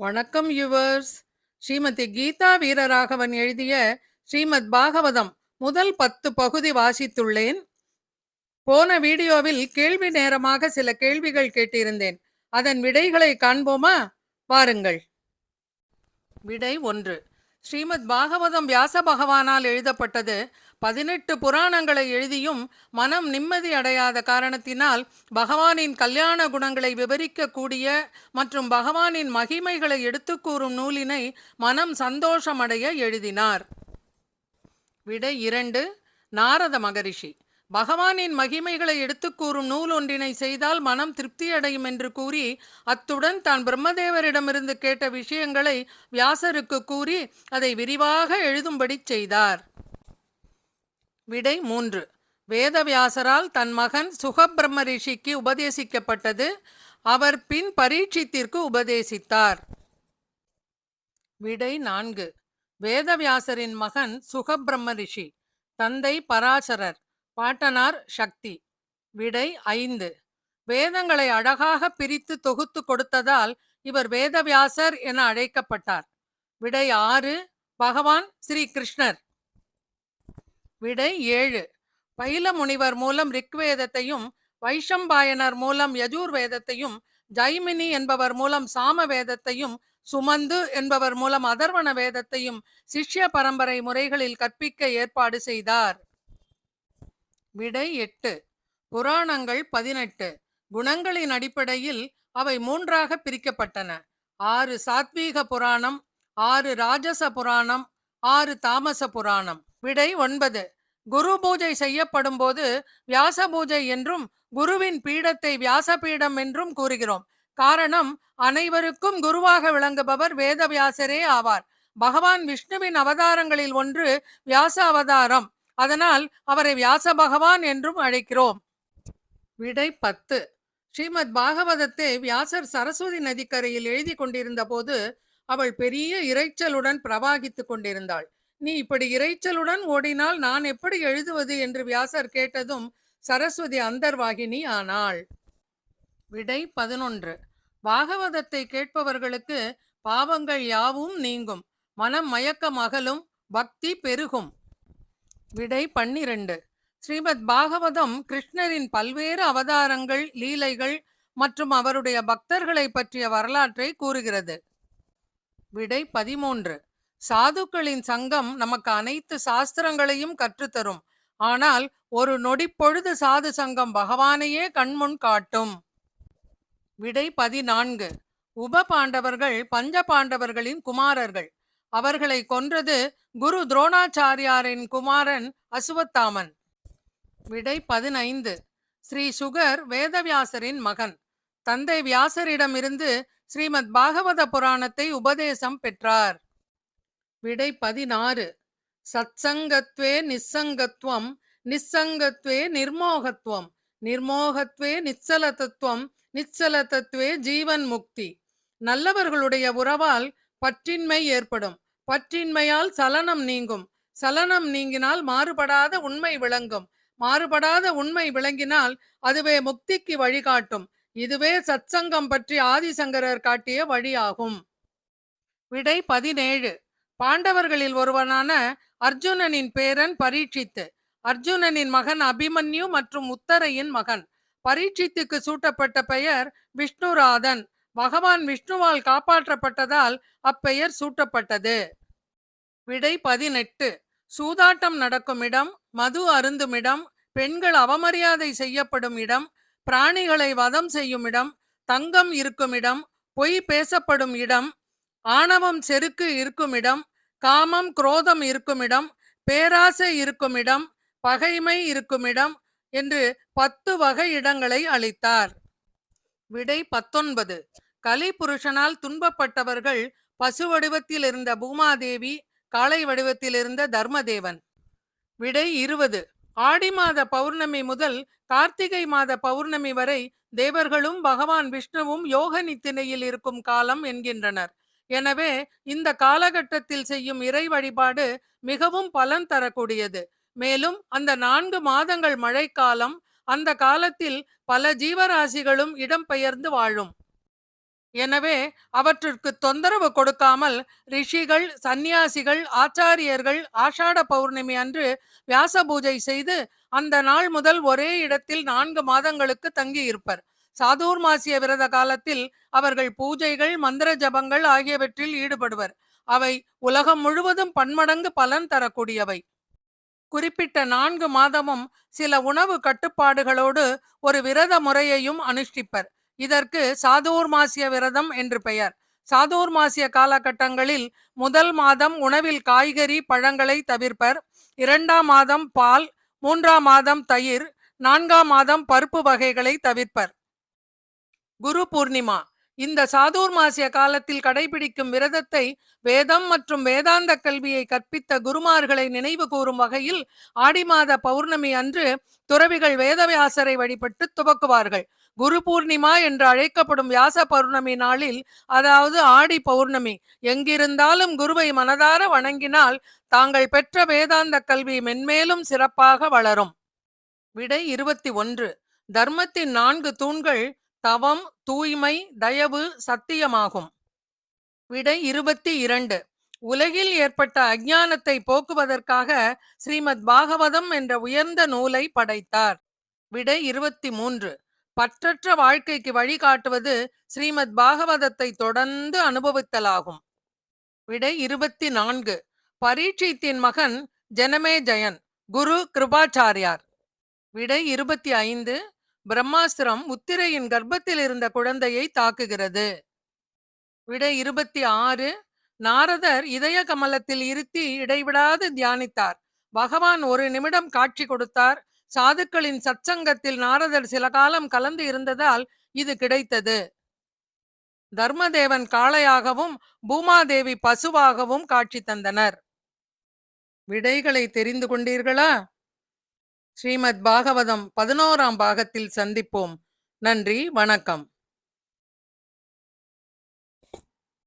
வணக்கம் யுவர்ஸ் ஸ்ரீமதி கீதா வீரராகவன் எழுதிய ஸ்ரீமத் பாகவதம் முதல் பத்து பகுதி வாசித்துள்ளேன். போன வீடியோவில் கேள்வி நேரமாக சில கேள்விகள் கேட்டிருந்தேன். அதன் விடைகளை காண்போமா? வாருங்கள். விடை ஒன்று. ஸ்ரீமத் பாகவதம் வியாச பகவானால் எழுதப்பட்டது பதினெட்டு புராணங்களை எழுதியும் மனம் நிம்மதி அடையாத காரணத்தினால் பகவானின் கல்யாண குணங்களை விவரிக்கக்கூடிய மற்றும் பகவானின் மகிமைகளை எடுத்துக்கூறும் நூலினை மனம் சந்தோஷமடைய எழுதினார். விடை இரண்டு. நாரத மகரிஷி. பகவானின் மகிமைகளை எடுத்துக்கூறும் நூல் ஒன்றினை செய்தால் மனம் திருப்தியடையும் என்று கூறி அத்துடன் தான் பிரம்மதேவரிடமிருந்து கேட்ட விஷயங்களை வியாசருக்கு கூறி அதை விரிவாக எழுதும்படி செய்தார். விடை மூன்று. வேதவியாசரால் தன் மகன் சுகபிரம்ம ரிஷிக்கு உபதேசிக்கப்பட்டது. அவர் பின் பரீட்சித்திற்கு உபதேசித்தார். விடை நான்கு. வேதவியாசரின் மகன் சுகபிரம்ம ரிஷி தந்தை பராசரர் பாட்டனார் சக்தி. விடை ஐந்து. வேதங்களை அழகாக பிரித்து தொகுத்து கொடுத்ததால் இவர் வேதவியாசர் என அழைக்கப்பட்டார். விடை ஆறு. பகவான் ஸ்ரீ கிருஷ்ணர். விடை ஏழு. பைல முனிவர் மூலம் ரிக்வேதத்தையும் வைஷம்பாயனர் மூலம் யஜூர் வேதத்தையும் ஜைமினி என்பவர் மூலம் சாம வேதத்தையும் சுமந்து என்பவர் மூலம் அதர்வன வேதத்தையும் சிஷ்ய பரம்பரை முறைகளில் கற்பிக்க ஏற்பாடு செய்தார். விடை எட்டு. புராணங்கள் பதினெட்டு. குணங்களின் அடிப்படையில் அவை மூன்றாக பிரிக்கப்பட்டன. ஆறு சாத்வீக புராணம் ஆறு ராஜச புராணம் ஆறு தாமச புராணம். விடை ஒன்பது. குரு பூஜை செய்யப்படும் போது வியாச பூஜை என்றும் குருவின் பீடத்தை வியாச பீடம் என்றும் கூறுகிறோம். காரணம் அனைவருக்கும் குருவாக விளங்குபவர் வேதவியாசரே ஆவார். பகவான் விஷ்ணுவின் அவதாரங்களில் ஒன்று வியாச அவதாரம். அதனால் அவரை வியாச பகவான் என்றும் அழைக்கிறோம். விடை பத்து. ஸ்ரீமத் பாகவதத்தை வியாசர் சரஸ்வதி நதிக்கரையில் எழுதி கொண்டிருந்த போது அவள் பெரிய இறைச்சலுடன் பிரவாகித்துக் கொண்டிருந்தாள். நீ இப்படி இறைச்சலுடன் ஓடினால் நான் எப்படி எழுதுவது? என்று வியாசர் கேட்டதும் சரஸ்வதி அந்தர்வாகினி ஆனாள். விடை பதினொன்று. பாகவதத்தை கேட்பவர்களுக்கு பாவங்கள் யாவும் நீங்கும். மனம் மயக்கம் அகலும் பக்தி பெருகும். விடை பன்னிரண்டு. ஸ்ரீமத் பாகவதம் கிருஷ்ணரின் பல்வேறு அவதாரங்கள் லீலைகள் மற்றும் அவருடைய பக்தர்களை பற்றிய வரலாற்றை கூறுகிறது. விடை பதிமூன்று. சாதுக்களின் சங்கம் நமக்கு அனைத்து சாஸ்திரங்களையும் கற்றுத்தரும். ஆனால் ஒரு நொடிப்பொழுது சாது சங்கம் பகவானையே கண்முன் காட்டும். விடை பதினான்கு. உப பாண்டவர்கள் பஞ்ச பாண்டவர்களின் குமாரர்கள். அவர்களை கொன்றது குரு துரோணாச்சாரியாரின் குமாரன் அசுவத்தாமன். விடை பதினைந்து. ஸ்ரீ சுகர் வேதவியாசரின் மகன். தந்தை வியாசரிடமிருந்து ஸ்ரீமத் பாகவத புராணத்தை உபதேசம் பெற்றார். விடை பதினாறு. சத்சங்கத்வே நிஸ்ஸங்கத்வம் நிஸ்ஸங்கத்வே நிர்மோகத்துவம் நிர்மோகத்வே நிச்சல தத்துவம் நிச்சல தத்துவே ஜீவன் முக்தி நல்லவர்களுடைய உறவால் பற்றின்மை ஏற்படும். பற்றின்மையால் சலனம் நீங்கும். சலனம் நீங்கினால் மாறுபடாத உண்மை விளங்கும். மாறுபடாத உண்மை விளங்கினால் அதுவே முக்திக்கு வழிகாட்டும். இதுவே சத்சங்கம் பற்றி ஆதிசங்கரர் காட்டிய வழியாகும். விடை பதினேழு. பாண்டவர்களில் ஒருவனான அர்ஜுனனின் பேரன் பரீட்சித்து. அர்ஜுனனின் மகன் அபிமன்யு மற்றும் உத்தரையின் மகன். பரீட்சித்துக்கு சூட்டப்பட்ட பெயர் விஷ்ணுராதன். பகவான் விஷ்ணுவால் காப்பாற்றப்பட்டதால் அப்பெயர் சூட்டப்பட்டது. விடை பதினெட்டு. சூதாட்டம் நடக்கும் இடம் மது அருந்தும் இடம் பெண்கள் அவமரியாதை செய்யப்படும் இடம் பிராணிகளை வதம் செய்யும் இடம் தங்கம் இருக்கும் இடம் பொய் பேசப்படும் இடம் ஆணவம் செருக்கு இருக்கும் இடம் காமம் குரோதம் இருக்குமிடம் பேராசை இருக்குமிடம் பகைமை இருக்குமிடம் என்று பத்து வகை இடங்களை அளித்தார். விடை பத்தொன்பது. கலி புருஷனால் துன்பப்பட்டவர்கள் பசு வடிவத்தில் இருந்த பூமாதேவி காளை வடிவத்தில் இருந்த தர்மதேவன். விடை இருபது. ஆடி மாத பௌர்ணமி முதல் கார்த்திகை மாத பௌர்ணமி வரை தேவர்களும் பகவான் விஷ்ணுவும் யோக நித்தினையில் இருக்கும் காலம் என்கின்றனர். எனவே இந்த காலகட்டத்தில் செய்யும் இறை வழிபாடு மிகவும் பலன் தரக்கூடியது. மேலும் அந்த நான்கு மாதங்கள் மழைக்காலம் அந்த காலத்தில் பல ஜீவராசிகளும் இடம்பெயர்ந்து வாழும். எனவே அவற்றிற்கு தொந்தரவு கொடுக்காமல் ரிஷிகள் சந்நியாசிகள் ஆச்சாரியர்கள் ஆஷாட பௌர்ணமி அன்று வியாச பூஜை செய்து அந்த நாள் முதல் ஒரே இடத்தில் நான்கு மாதங்களுக்கு சாதுர்மாசிய விரத காலத்தில் அவர்கள் பூஜைகள் மந்திர ஜபங்கள் ஆகியவற்றில் ஈடுபடுவர். அவை உலகம் முழுவதும் பன்மடங்கு பலன் தரக்கூடியவை. குறிப்பிட்ட நான்கு மாதமும் சில உணவு கட்டுப்பாடுகளோடு ஒரு விரத முறையையும் அனுஷ்டிப்பர். இதற்கு சாதுர்மாசிய விரதம் என்று பெயர். சாதுர்மாசிய காலகட்டங்களில் முதல் மாதம் உணவில் காய்கறி பழங்களை தவிர்ப்பர். இரண்டாம் மாதம் பால் மூன்றாம் மாதம் தயிர் நான்காம் மாதம் பருப்பு வகைகளை தவிர்ப்பர். குரு பூர்ணிமா. இந்த சாதுர்மாசிய காலத்தில் கடைபிடிக்கும் விரதத்தை வேதம் மற்றும் வேதாந்த கல்வியை கற்பித்த குருமார்களை நினைவு கூறும் வகையில் ஆடி மாத பௌர்ணமி அன்று துறவிகள் வேதவியாசரை வழிபட்டு துவக்குவார்கள். குரு பூர்ணிமா என்று அழைக்கப்படும் வியாச பௌர்ணமி நாளில் அதாவது ஆடி பௌர்ணமி எங்கிருந்தாலும் குருவை மனதார வணங்கினால் தாங்கள் பெற்ற வேதாந்த கல்வி மென்மேலும் சிறப்பாக வளரும். விடை இருபத்தி ஒன்று. தர்மத்தின் நான்கு தூண்கள் தவம் தூய்மை தயவு சத்தியமாகும். விடை இருபத்தி இரண்டு. உலகில் ஏற்பட்ட அஜானத்தை போக்குவதற்காக ஸ்ரீமத் பாகவதம் என்ற உயர்ந்த நூலை படைத்தார். விடை இருபத்தி மூன்று. பற்றற்ற வாழ்க்கைக்கு வழிகாட்டுவது ஸ்ரீமத் பாகவதத்தை தொடர்ந்து அனுபவித்தலாகும். விடை இருபத்தி நான்கு. பரீட்சித்தின் மகன் ஜனமே ஜெயன் குரு கிருபாச்சாரியார். விடை இருபத்தி ஐந்து. பிரம்மாஸ்திரம் உத்திரையின் கர்ப்பத்தில் இருந்த குழந்தையை தாக்குகிறது. விடை இருபத்தி ஆறு. நாரதர் இதய கமலத்தில் இருத்தி இடைவிடாது தியானித்தார். பகவான் ஒரு நிமிடம் காட்சி கொடுத்தார். சாதுக்களின் சச்சங்கத்தில் நாரதர் சில காலம் கலந்து இருந்ததால் இது கிடைத்தது. தர்மதேவன் காளையாகவும் பூமாதேவி பசுவாகவும் காட்சி தந்தனர். விடைகளை தெரிந்து கொண்டீர்களா? ஸ்ரீமத் பாகவதம் பதினோராம் பாகத்தில் சந்திப்போம். நன்றி வணக்கம்.